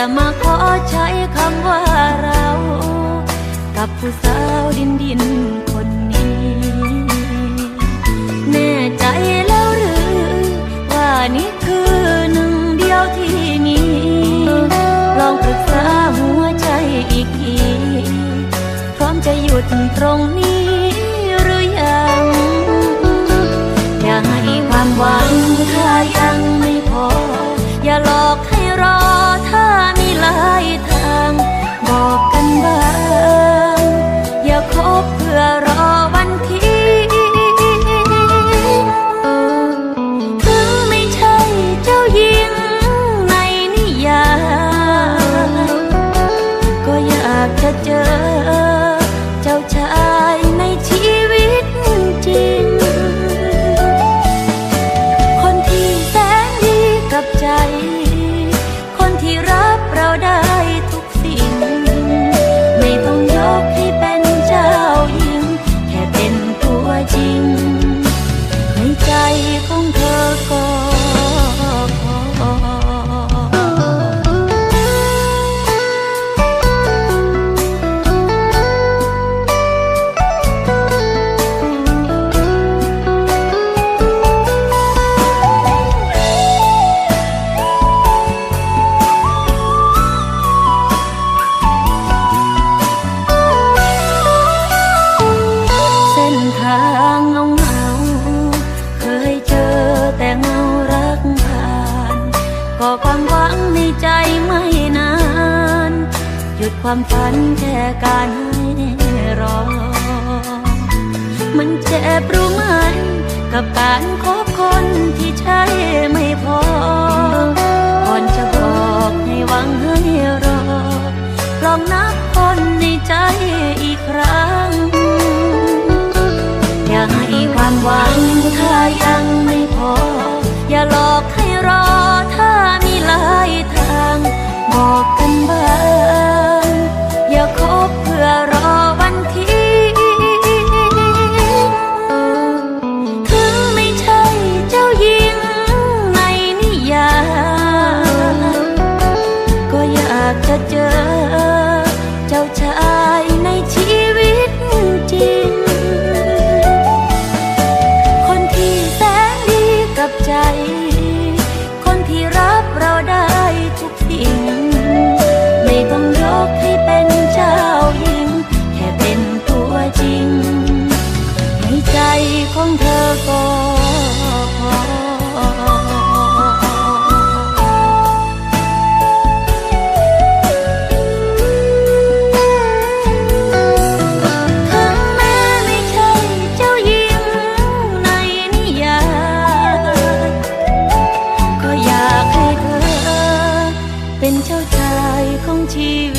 จะมาขอใช้คำว่าเรา กับผู้สาวดินดินคนนี้ แน่ใจแล้วหรือ ว่านี่คือหนึ่งเดียวที่มี ลองปรึกษาหัวใจอีกที พร้อมจะหยุดตรงนี้ ความฝันแค่การให้รอ มันเจ็บรู้ไหม กับการคบคนที่ใช่ไม่พอ ก่อนจะบอกให้หวังให้รอ ลองนับคนในใจอีกครั้ง อย่าให้ความหวังถ้ายัง ชีวิต